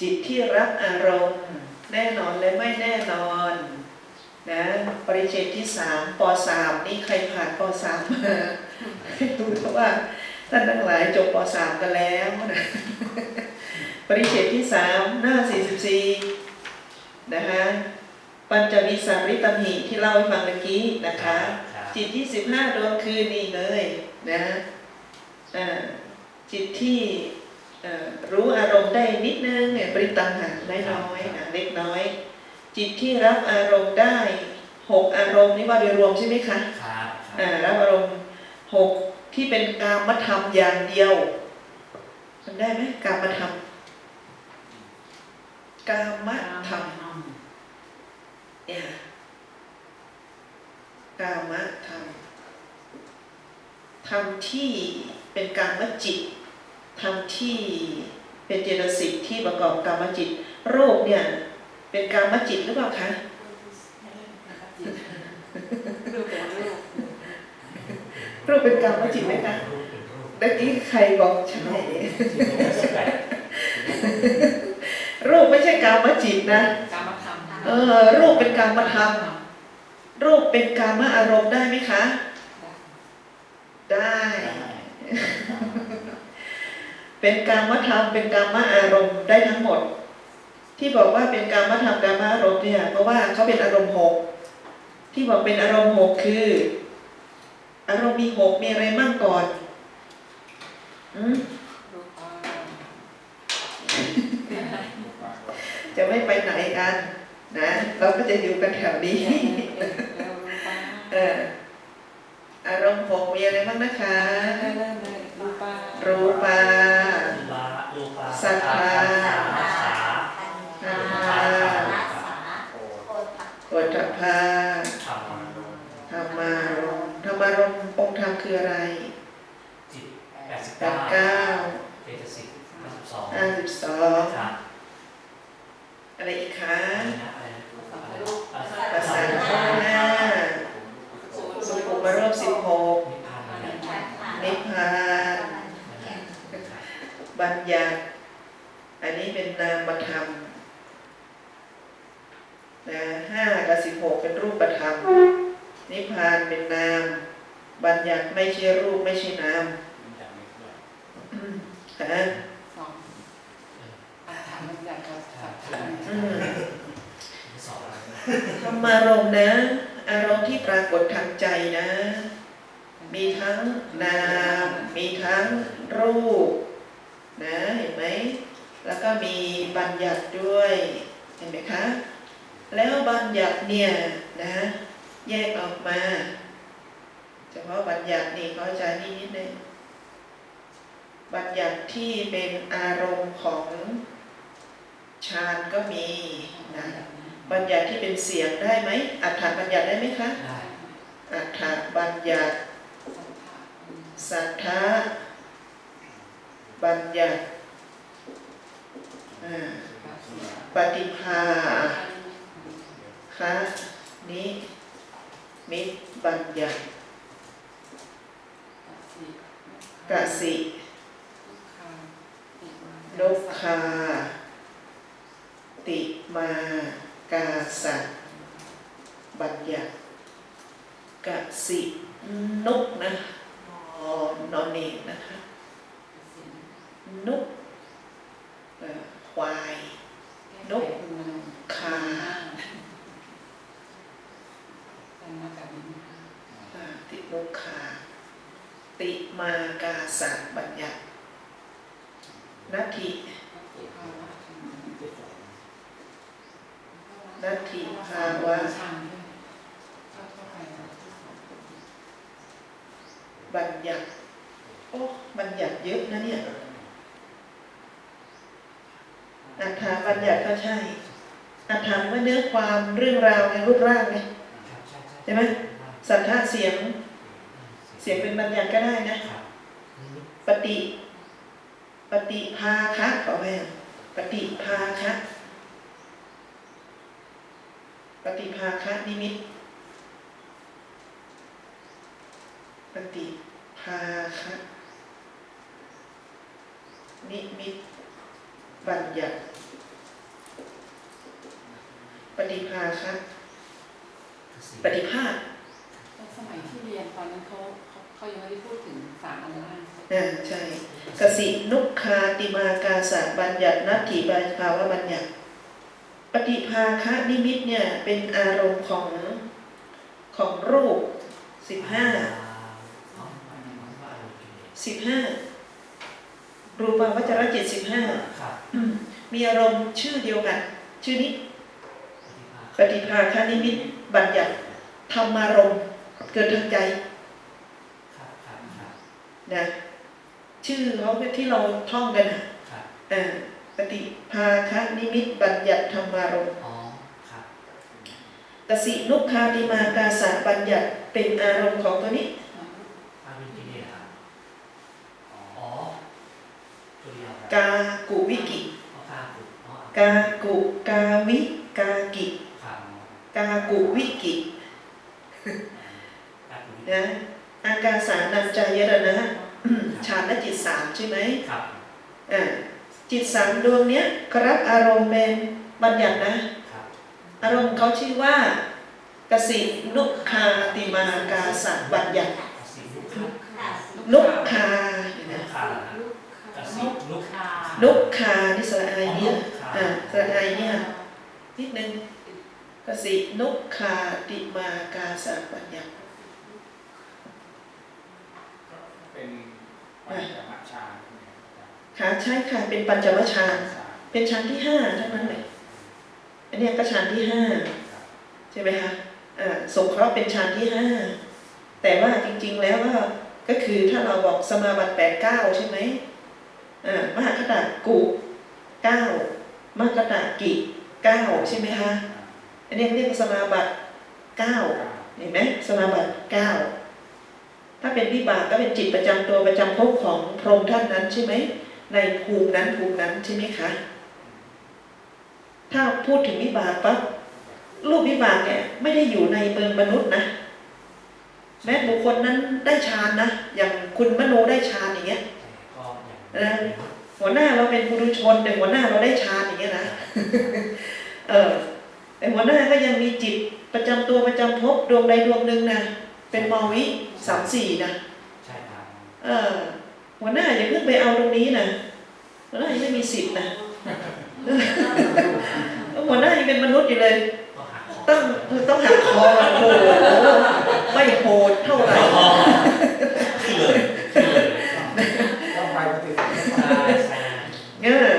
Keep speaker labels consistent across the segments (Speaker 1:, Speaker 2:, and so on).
Speaker 1: จิตที่รับอารมณ์ แน่นอนและไม่แน่นอนนะปริเชตที่สามปสามนี่ใครผ่านปสามมาให้ดูเถอะว่าท่านทั้งหลายจบปสามกันแล้วนะปริเชตที่สามหน้าสี่สิบสี่นะคะปัญจวิสาริตมิที่เล่าให้ฟังเมื่อกี้นะคะ
Speaker 2: ครับ
Speaker 1: จิตที่สิบห้าดวงคือนี่เลยนะอ่าจิตที่เอ่อ รู้อารมณ์ได้นิดนึงเนี่ยปริตังหันน้อยๆนะเล็กน้อย จิตที่รับอารมณ์ได้หกอารมณ์นี่ว่าโดยรวมใช่ไหมคะ
Speaker 2: ครับ
Speaker 1: อ่ารับอารมณ์หกที่เป็นกามธรรมอย่างเดียวมันได้ไหมกามธรรมกามธรรมเนี่ยกามธรรมทำที่เป็นกรรมจิต ทำที่เป็นเจตสิกที่ประกอบกรรมจิตรูปเนี่ยเป็นกรรมจิตหรือเปล่าคะ
Speaker 3: รูปแต่รูป
Speaker 1: รูปเป็นกรรมจิตไหมคะ
Speaker 2: รูปเป็นรูป
Speaker 1: เมื่อกี้ใครบอกใช่
Speaker 2: สิบแปด
Speaker 1: รูปไม่ใช่กรรมจิตนะ
Speaker 3: กรรมธรรม
Speaker 1: เออรูปเป็นกรรมธรรมรูปเป็นกรรมอารมณ์ได้ไหมคะ ได้ เป็นกรรมธรรมเป็นกรรมอารมณ์ได้ทั้งหมด ที่บอกว่าเป็นกรรมธรรมกรรมอารมณ์เนี่ยเพราะว่าเขาเป็นอารมณ์หกที่บอกเป็นอารมณ์หกคือ อารมณ์มีหกมีอะไรมั่งก่อนอืม
Speaker 3: รูป
Speaker 1: จะไม่ไปไหนกันนะ เราก็จะอยู่กันแถวนี้
Speaker 3: แล้วรูป
Speaker 1: เอออารมณ์หกมีอะไรบ้างนะคะ
Speaker 3: เริ่มเลยรูป
Speaker 1: รูปา
Speaker 2: ลาลูปา
Speaker 1: สัทธา
Speaker 2: สัทธา
Speaker 1: อา
Speaker 2: สั
Speaker 1: โอตภา
Speaker 2: ธรรมารม
Speaker 1: ธรรมารมณ์ธรรมารมณ์องค์ธรรมคืออะไร
Speaker 2: จิตแปดสิบเก้า
Speaker 1: เจ
Speaker 2: ตสิกห้าสิบสอง
Speaker 1: ห้าสิบสองอะไรอีกคะ
Speaker 2: อะไรนะอะไรนะอะไรนะ
Speaker 1: ภาษาข้อห้าสุขุมารมสิบหก
Speaker 2: นิพานอะไรนะ
Speaker 1: นิพพานบัญญัติ อันนี้เป็นนามธรรมนะห้ากับสิบหกเป็นรูปธรรม นิพพานเป็นนาม บัญญัติไม่ใช่รูปไม่ใช่นามอืมฮะ
Speaker 3: สองอาถรรพ์มันใหญ่กว่าสัตว์
Speaker 1: อืม
Speaker 2: สองอะไรนะ
Speaker 1: ธรรมารมณ์นะ อารมณ์ที่ปรากฏทางใจนะ มีทั้งนาม มีทั้งรูป นะ เห็นไหม แล้วก็มีบัญญัติด้วยเห็นไหมคะ แล้วบัญญัติเนี่ยนะแยกออกมาเฉพาะบัญญัตินี่เขาจะนี่นิดนึงบัญญัติที่เป็นอารมณ์ของฌานก็มีนะบัญญัติที่เป็นเสียงได้ไหมอัฏฐบัญญัติได้ไหมคะ
Speaker 2: ได้
Speaker 1: อัฏฐบัญญัติสัทธาบัญญัติ ปฏิภาคะนิมิตบัญญัติกสิดุคา ติมากาสัตบัญญัติกสินุกนะนอนเนกนะคะนุกอ่อ ควายคาอ่าตินุกคา ติมากาสัตบัญญัตินัตถินัตถิภาวะบัญญัติโอ้บัญญัติเยอะนะเนี่ย อัฏฐบัญญัติก็ใช่อัฏฐานว่าเนื้อความเรื่องราวในรูปร่างไง
Speaker 2: ใช่
Speaker 1: ไหมสัทธาเสียง เสียงเป็นบัญญัติก็ได้นะ ปฏิปฏิภาคะขอแม่ปฏิภาคะปฏิภาคะนิมิต ปฏิภาคะนิมิต บัญญัติ ฏิภาคะ
Speaker 2: สี่
Speaker 1: ปฏิภาค
Speaker 3: แล้วสมัยที่เรียนตอนนั้นเขาเขาเขายังไม่ได้พูดถึงสามอันล่าง
Speaker 1: อ่าใช่กสินุคาติมากาสะบัญญัตินัตถิบาภาวะบัญญัติ ปฏิภาคะนิมิตเนี่ยเป็นอารมณ์ของของรูปสิบห้า
Speaker 2: อ๋ออันนี้มันว่าอารมณ์กิเลส
Speaker 1: สิบห้ารูปาวจรจิตสิบห้า
Speaker 2: ครับ
Speaker 1: มีอารมณ์ชื่อเดียวกัน ชื่อนี้
Speaker 2: ปฏิภาณ
Speaker 1: ปฏิภาคานิมิตบัญญัติธรรมารมณ์เกิดทางใจ
Speaker 2: ครับครับครับ
Speaker 1: นะชื่อเขาที่เราท่องกันอะ
Speaker 2: ครับ
Speaker 1: อ่าปฏิภาคานิมิตบัญญัติธรรมารมณ์
Speaker 2: อ๋อครับ
Speaker 1: กสินุคาติมากาสะบัญญัติเป็นอารมณ์ของตัวนี้
Speaker 2: อารมณ์กิเลสครับอ๋อตัวเดียวครับ
Speaker 1: กากุวิกิ
Speaker 2: อ๋อกากุอ๋อกา
Speaker 1: กุกาวิกากิ
Speaker 2: ครับ
Speaker 1: กากุวิกิ
Speaker 2: กากุ
Speaker 1: นะอากาสานัญจายรนะฌานและจิตสามใช่ไหม
Speaker 2: ครับ
Speaker 1: อ่าจิตสามดวงเนี้ยก็รับอารมณ์เป็นบัญญัตินะ
Speaker 2: ครับ
Speaker 1: อารมณ์เขาชื่อว่ากสินุคาติมากาสะบัญญัติ
Speaker 2: สีลุกครับ
Speaker 1: นุคา
Speaker 2: ลุ
Speaker 1: นะ
Speaker 2: กขากับสีลุก
Speaker 1: นุคานี่สระไอเนี่ย
Speaker 2: ครับ
Speaker 1: อ่าสระไอเนี่ยนิดนึง กสินุคาติมากาสะบัญญัติ
Speaker 4: เป็นปัญจมัชฌา
Speaker 1: ค่ะใช่ค่ะเป็นปัญจวัชฌานเป็นชั้นที่ห้าทั้งนั้นเลยอันเนี้ยก็ชั้นที่ห้าใช่ไหมคะอ่าสงเคราะห์เป็นฌานที่ห้าแต่ว่าจริง ๆ แล้วก็ก็คือถ้าเราบอกสมาบัติแปดเก้าใช่ไหมอ่ามหาคตากุเก้ามหาคตากิเก้าใช่ไหมคะ อันนี้เรียกสมาบัติเก้าเห็นไหมสมาบัติเก้าถ้าเป็นวิบากก็เป็นจิตประจำตัวประจำภพของพรหมท่านนั้นใช่ไหมในภูมินั้นภูมินั้นใช่ไหมคะถ้าพูดถึงวิบากปั๊บรูปวิบากเนี่ยไม่ได้อยู่ในเมืองมนุษย์นะ แม้บุคคลนั้นได้ฌานนะ อย่างคุณมโนได้ฌานอย่างเงี้ย
Speaker 2: ก็อย่าง
Speaker 1: หัวหน้าเราเป็นปุถุชนแต่หัวหน้าเราได้ฌานอย่างเงี้ยนะ เออ แต่หัวหน้าก็ยังมีจิตประจำตัวประจำภพดวงใดดวงหนึ่งนะเป็นมอวิสามสี่นะ
Speaker 2: ใช่ครับ
Speaker 1: เออหัวหน้าอย่าเพิ่งไปเอาตรงนี้นะหัวหน้ายังไม่มีสิทธิ์นะหัวหน้ายังเป็นมนุษย์อยู่เลย
Speaker 2: ก็หักคอ
Speaker 1: ต้องต้องหักคอโอ้โหไม่โหดเท่าไหร่
Speaker 2: ขึ้นเลยขึ้นเลย
Speaker 4: ต้องไปปฏิเสธ
Speaker 2: ใช่ใช่
Speaker 1: เออ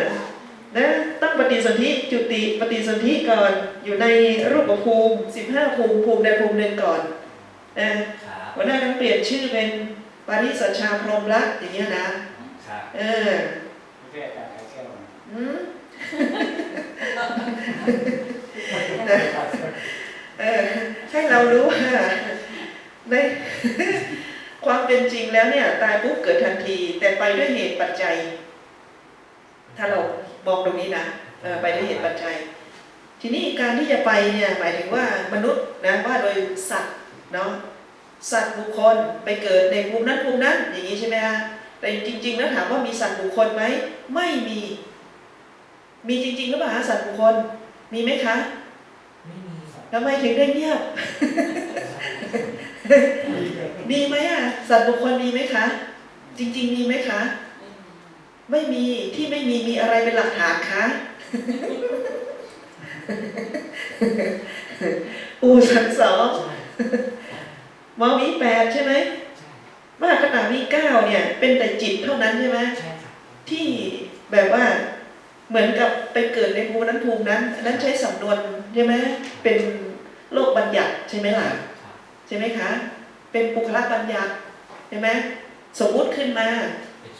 Speaker 1: นะต้องปฏิ สนธิจุติปฏิสนธิก่อนอยู่ในรูปภูมิสิบห้าภูมิภูมิใดภูมิหนึ่งก่อนนะครับหัวหน้าต้องเปลี่ยนชื่อเป็นปาริสัชชาพรหมละอย่างเงี้ยนะ
Speaker 2: ครับ
Speaker 1: เออ
Speaker 4: ไม่ใช่อาจารย์ไอเซล
Speaker 1: อืมนะเออให้เรารู้ว่าในความเป็นจริงแล้วเนี่ย ตายปุ๊บเกิดทันที แต่ไปด้วยเหตุปัจจัย ถ้าเรามองตรงนี้นะเออ ไปด้วยเหตุปัจจัย ทีนี้การที่จะไปเนี่ยหมายถึงว่ามนุษย์นะว่าโดยสัตว์เนาะสัตว์บุคคลไปเกิดในภูมินั้นภูมินั้นอย่างนี้ใช่ไหมคะแต่จริงๆแล้วถามว่ามีสัตว์บุคคลไหมไม่มี มีจริงๆหรือเปล่าคะสัตว์บุคคลมีไหมคะ
Speaker 2: ไม่มีครับ
Speaker 1: ทำไมถึงได้เงียบ มีไหมอะ สัตว์บุคคลมีไหมคะ จริง ๆ มีไหมคะ ไม่มีที่ไม่มีมีอะไรเป็นหลักฐานคะ อูสันสอง
Speaker 2: ใช่
Speaker 1: มอวีแปดใช่ไหม
Speaker 2: ใช่
Speaker 1: มหากตาวีเก้าเนี่ย เป็นแต่จิตเท่านั้นใช่ไหม
Speaker 2: ใช่ครับ
Speaker 1: ที่แบบว่าเหมือนกับไปเกิดในภูมินั้นภูมินั้นอันนั้นใช้สำนวนใช่ไหมเป็นโลกบัญญัติใช่ไหมล่ะ
Speaker 2: ครับ
Speaker 1: ใช่ไหมคะ เป็นบุคลบัญญัติใช่ไหมสมมุติขึ้นมา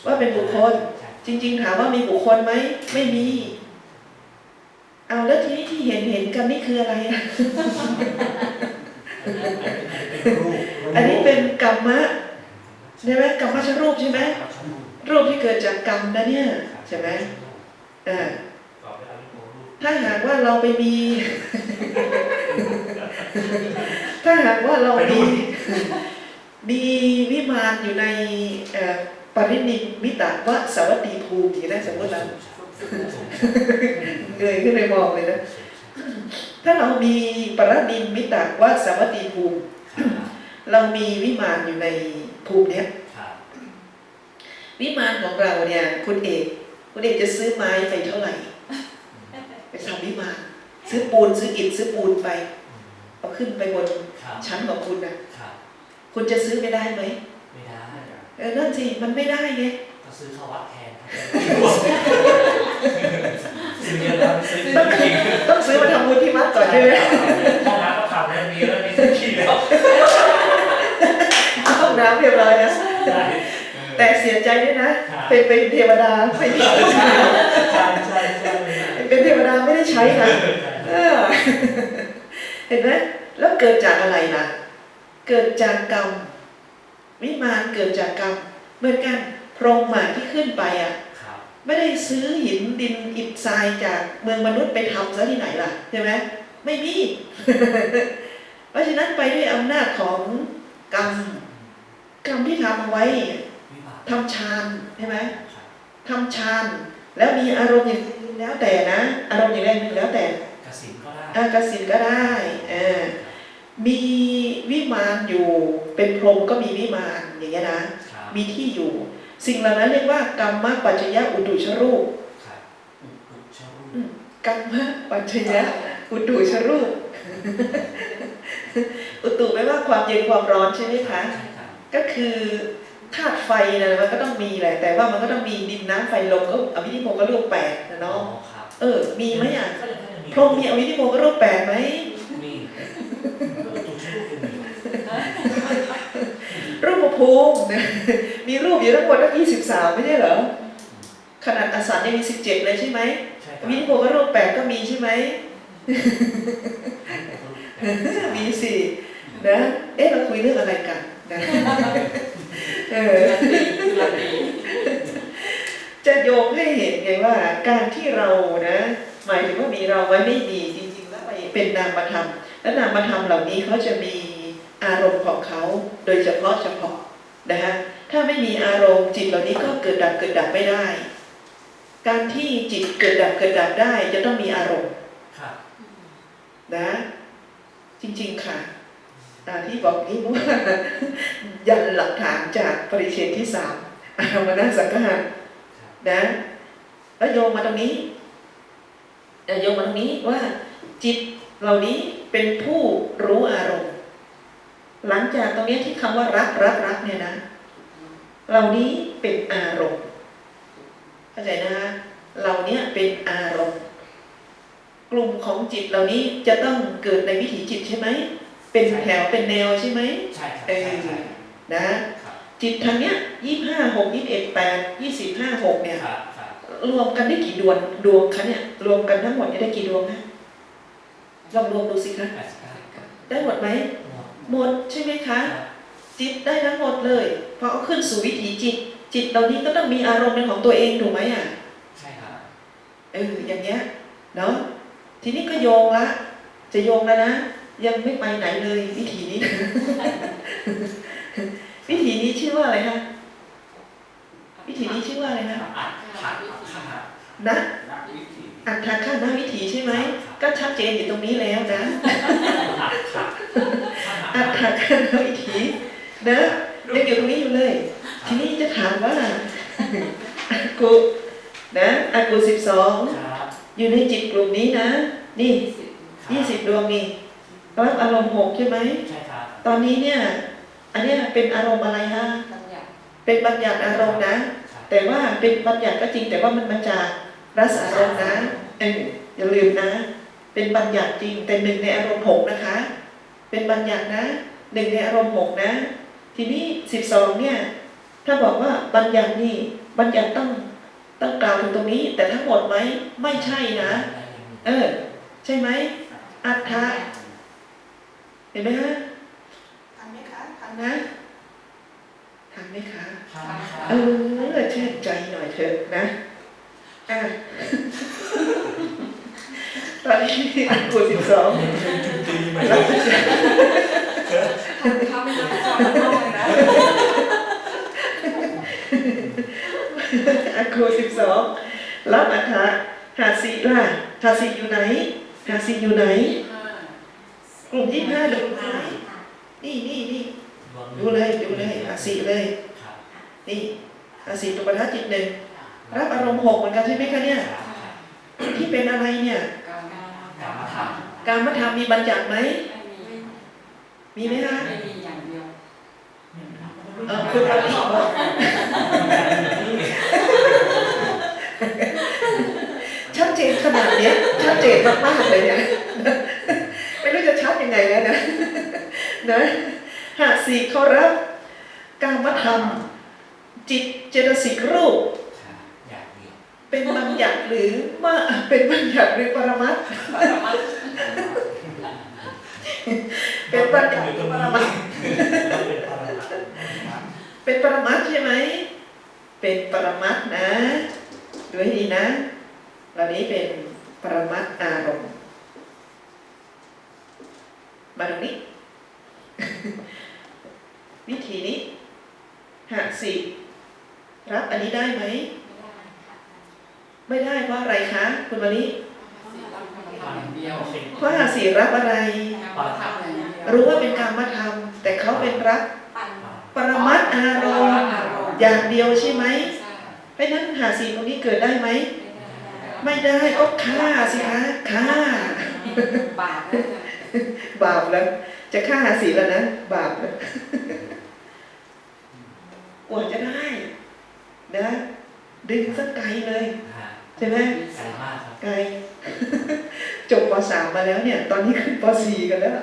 Speaker 1: ว่าเป็นบุคคล
Speaker 2: ใช่
Speaker 1: จริง ๆ ถามว่ามีบุคคลไหมไม่มี เอาแล้วทีนี้ที่เห็นเห็นกันนี่คืออะไรอะอันนี้เป็นกรรมะใช่ไหมกรรมชรูปใช่ไหมรูปที่เกิดจากกรรมนะเนี่ยใช่ไหมอ่า
Speaker 2: ก่อนเวลาที่โพรูป
Speaker 1: ถ้าหากว่าเราไปมี ถ้าหากว่าเรามีมีวิมานอยู่ในเอ่อปรินิมมิตะวะสวัสดีภูมิอย่างนี้นะสมมติเรา เงยขึ้นไปมองเลยนะถ้ถ้าเรามีปรนิมมิตะวาสวัตติภูมิ
Speaker 2: ครับ
Speaker 1: เรามีวิมานอยู่ในภูมิเนี้ย
Speaker 2: ครับ
Speaker 1: วิมานของเราเนี่ย คุณเอก คุณเอกจะซื้อไม้ไปเท่าไหร่ ไปทำวิมาน ซื้อปูนซื้ออิฐซื้อปูนไป
Speaker 2: อืม
Speaker 1: เอาขึ้นไปบน
Speaker 2: ครับ
Speaker 1: ชั้นของคุณนะ
Speaker 2: ครับ
Speaker 1: คุณจะซื้อไม่ได้ไหม
Speaker 2: ไม่ได้
Speaker 1: เออนั่นสิมันไม่ได้ไง
Speaker 2: ก็ซื้อเข้าวัดแทนครับ ซื้อเยอะแล้วซื้อ
Speaker 1: ต้อง
Speaker 2: จริง
Speaker 1: ต้องซื้อมาทำบุญที่วัดก่อนใช่ไหม
Speaker 2: ห้องน้ำก็ทำแล้วมีแล้วมีซื้อขี้แล้ว
Speaker 1: ห้องน้ำเรียบร้อยนะ
Speaker 2: ใช่
Speaker 1: แต่เสียใจด้วยนะ
Speaker 2: ครับ
Speaker 1: เป็นเป็นเทวดาไม่ได้
Speaker 2: ใช่ใช่ใช่ใช่
Speaker 1: เป็นเทวดาไม่ได้ใช้นะเออเห็นไหมแล้วเกิดจากอะไรล่ะเกิดจากกรรมวิมานเกิดจากกรรมเหมือนกันพรหมอะที่ขึ้นไปอะ
Speaker 2: ครับ
Speaker 1: ไม่ได้ซื้อหินดินอิฐทรายจากเมืองมนุษย์ไปทำซะที่ไหนล่ะใช่ไหมไม่มี เพราะฉะนั้นไปด้วยอำนาจของกรรมกรรมที่ทำเอาไว้
Speaker 2: วิบาก
Speaker 1: ทำฌานใช่ไหม
Speaker 2: ครับ
Speaker 1: ทำฌานแล้วมีอารมณ์อย่างอื่นแล้วแต่นะ อารมณ์อย่างใดอย่างหนึ่งแล้วแต่
Speaker 2: กสินก็ได้
Speaker 1: อากสินก็ได้เออมีวิมานอยู่ เป็นพรหมก็มีวิมานอย่างเงี้ยนะ
Speaker 2: ครับ
Speaker 1: มีที่อยู่ สิ่งเหล่านั้นเรียกว่ากรรมปัจจยอุตุชรูป
Speaker 2: ครับอุปุชรูป
Speaker 1: กรรมปัจจยอุตุชรูป อุตุแปลว่าความเย็นความร้อนใช่ไหมคะ
Speaker 2: ใช่ครับ
Speaker 1: ก็คือธาตุไฟนะมันก็ต้องมีแหละ แต่ว่ามันก็ต้องมีดินน้ำไฟลมก็อวิธิโมก็รูปแปดนะ
Speaker 2: อ๋อ
Speaker 1: เนาะ
Speaker 2: ครับ
Speaker 1: เออ มีไหมอะ
Speaker 2: ก็ยังก็ยัง
Speaker 1: พรหมมีอวิธิโมก็รูปแปดไหม
Speaker 2: มีก็อุปุชรูปยังมีอยู่
Speaker 1: รูป ภูมินะมีรูปอยู่ทั้งหมดตั้งยี่สิบสามไม่ใช่เหรอขนาดอสันยังมีสิบเจ็ดเลยใช่ไหม
Speaker 2: ใช่ค
Speaker 1: อ
Speaker 2: รับ
Speaker 1: วิธิโมก็รูปแปดก็มีใช่ไหมมีสินะเอ๊ะเราคุยเรื่องอะไรกันนะเออจะโยงให้เห็นไงว่า การที่เรานะ หมายถึงว่ามีเราไว้ไม่มีจริงๆแล้วไปเป็นนามธรรมและนามธรรมเหล่านี้เขาจะมีอารมณ์ของเขาโดยเฉพาะเฉพาะ นะฮะถ้าไม่มีอารมณ์จิตเหล่านี้ก็เกิดดับเกิดดับไม่ได้ การที่จิตเกิดดับเกิดดับได้จะต้องมีอารมณ์
Speaker 2: ครับ
Speaker 1: นะ จริงๆค่ะอ่าที่บอกนี้เพราะว่ายันหลักฐานจากปริเชนที่สามอารมณสังฆาร
Speaker 2: ครับ
Speaker 1: นะ แล้วโยงมาตรงนี้เอ่อโยงมาตรงนี้ว่าจิตเหล่านี้เป็นผู้รู้อารมณ์ หลังจากตรงเนี้ยที่คำว่ารักรักรักเนี่ยนะ เหล่านี้เป็นอารมณ์เข้าใจนะเหล่าเนี้ยเป็นอารมณ์ กลุ่มของจิตเหล่านี้จะต้องเกิดในวิถีจิตใช่ไหมเป็นแถวเป็นแนวใช่ไหม
Speaker 2: ใช่ครับใช่ใช่
Speaker 1: นะ
Speaker 2: ครับ
Speaker 1: จิตทางเนี้ยยี่ห้าหกยี่สิบเอ็ดแปดยี่สิบห้าหกเนี่ย
Speaker 2: ครับครับ
Speaker 1: รวมกันได้กี่ดวงดวงคะเนี่ยรวมกันทั้งหมดเนี่ยได้กี่ดวงนะลองรวมดูสิคะ
Speaker 2: แปดสิบเก้าครับ
Speaker 1: ได้หมดไหม
Speaker 2: หมด
Speaker 1: หมดใช่ไหมคะ
Speaker 2: ครับ
Speaker 1: จิตได้ทั้งหมดเลยพอเอาขึ้นสู่วิถีจิต จิตเหล่านี้ก็ต้องมีอารมณ์เป็นของตัวเองถูกไหมอะ
Speaker 2: ใช่ครับ
Speaker 1: เอออย่างเงี้ยเนาะทีนี้ก็โยงละ จะโยงแล้วนะยังไม่ไปไหนเลยวิธีนี้วิธีนี้ชื่อว่าอะไรคะวิธีนี้ชื่อว่าอะไรนะ
Speaker 2: อัดขัดขัด
Speaker 1: นะ
Speaker 4: นักวิถี
Speaker 1: อัตถคานาวิถีใช่ไหม ก็ชัดเจนอยู่ตรงนี้แล้วนะ
Speaker 2: อัดขัด
Speaker 1: อัตถคานาวิถีนะยังอยู่ตรงนี้อยู่เลย ทีนี้จะถามว่าอากูนะอากูสิบสอง
Speaker 2: ครับ
Speaker 1: อยู่ในจิตกลุ่มนี้นะ นี่ยี่สิบดวงนี่รับอารมณ์หกใช่ไหม
Speaker 2: ใช่ครับ
Speaker 1: ตอนนี้เนี่ย อันเนี้ยเป็นอารมณ์อะไรฮะ
Speaker 3: บัญญัติ
Speaker 1: เป็นบัญญัติอารมณ์นะ
Speaker 2: ครับ
Speaker 1: แต่ว่าเป็นบัญญัติก็จริงแต่ว่ามันมาจาก รัสอารมณ์นะเอออย่าลืมนะ เป็นบัญญัติจริงแต่หนึ่งในอารมณ์หกนะคะ เป็นบัญญัตินะหนึ่งในอารมณ์หกนะ ทีนี้สิบสองเนี่ย ถ้าบอกว่าบัญญัตินี่บัญญัติต้องต้องกล่าวถึงตรงนี้ แต่ทั้งหมดไหมไม่ใช่นะ เออ ใช่ไหมอัฏฐะเห็นไหมฮะทันไหมคะทันนะทันไหมคะ
Speaker 2: ทำครับ
Speaker 1: เออชื่นใจหน่อยเถอะนะอะ ตอนนี้อันกูสิบสอง
Speaker 2: ตีไหม
Speaker 1: รับประทาน
Speaker 3: ทำข้าวไม่ได้จอยมากเลยนะ
Speaker 1: อันกูสิบสองรับอัฐะหาสีล่ะหาสีอยู่ไหนหาสีอยู่ไหน
Speaker 3: ห้า
Speaker 1: กลุ่มยี่ห้าดูไหมนี่นี่นี่
Speaker 2: ดวง
Speaker 1: ดูเลยดูเลยอาสีเลย
Speaker 2: ครับ
Speaker 1: นี่อาสีตุปทัศน์จิตหนึ่ง รับอารมณ์หกเหมือนกันใช่ไหมคะเนี่ย
Speaker 2: ครับ
Speaker 1: ที่เป็นอะไรเนี่ย
Speaker 3: การ
Speaker 2: กรรมฐาน
Speaker 1: การมาทำมีบัญญัติไหม
Speaker 3: ไม่มี
Speaker 1: มีไหมคะ
Speaker 3: ไม่มีอย่างเดียว
Speaker 1: เออคุณปฏิบอกชัดเจนขนาดเนี้ยชัดเจนมากๆเลยเนี่ยไม่รู้จะชัดยังไงแล้วนะนะหากสี่เขารับการมาทำจิตเจตสิกรูป
Speaker 2: ครับอยาก เดียว
Speaker 1: เป็นบัญญัติหรือว่าเป็นบัญญัติหรือปรมัตถ์
Speaker 3: ปรมัตถ์
Speaker 1: เป็นบัญญัติหรือปรมัตถ์
Speaker 2: เป็นปรมัตถ์
Speaker 1: เป็นปรมัตถ์ใช่ไหมเป็นปรมัตถ์นะดูให้ดีนะเหล่านี้เป็นปรมัตถ์อารมณ์มาตรงนี้ วิธีนี้หากสิรับอันนี้ได้ไหม ไม่ได้เพราะอะไรคะ คุณมาลิ
Speaker 3: สี่รับกรรมฐานอย่างเดียว
Speaker 1: เพราะหากสิรับอะไร
Speaker 3: กรรมฐานอย่างเดียว
Speaker 1: รู้ว่าเป็นการมาทำแต่เขาเป็นรับ
Speaker 5: ปั่น
Speaker 1: ปรมัตถ์อารมณ์อย่างเดียวใช่ไหม
Speaker 3: ใช่
Speaker 1: เพราะฉะนั้นหาสีตรงนี้เกิดได้ไหม
Speaker 3: ไม่ได้
Speaker 1: ไม่ได้ก็ฆ่าสิคะฆ่า
Speaker 3: บาปแล้วจ้ะ
Speaker 1: บาปแล้ว จะฆ่าหาสีแล้วนะบาปแล้วกว่าจะได้นะดึงสักไกลเลย
Speaker 2: ฮะ
Speaker 1: ใช่ไหม
Speaker 2: ไกลมากครับ
Speaker 1: ไกลจบปสามมาแล้วเนี่ย ตอนนี้ขึ้นปสี่กันแล้ว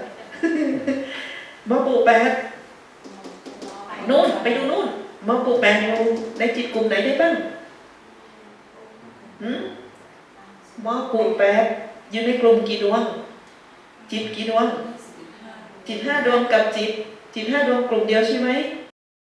Speaker 1: มาปูแปดนู่นไปดูนู่นมาปูแปดอยู่ในจิตกลุ่มไหนได้บ้างหืมมาปูแปดอยู่ในกลุ่มกี่ดวง จิตกี่ดวง จิตห้าดวงกับจิต จิตห้าดวงกลุ่มเดียวใช่ไหม
Speaker 3: ใ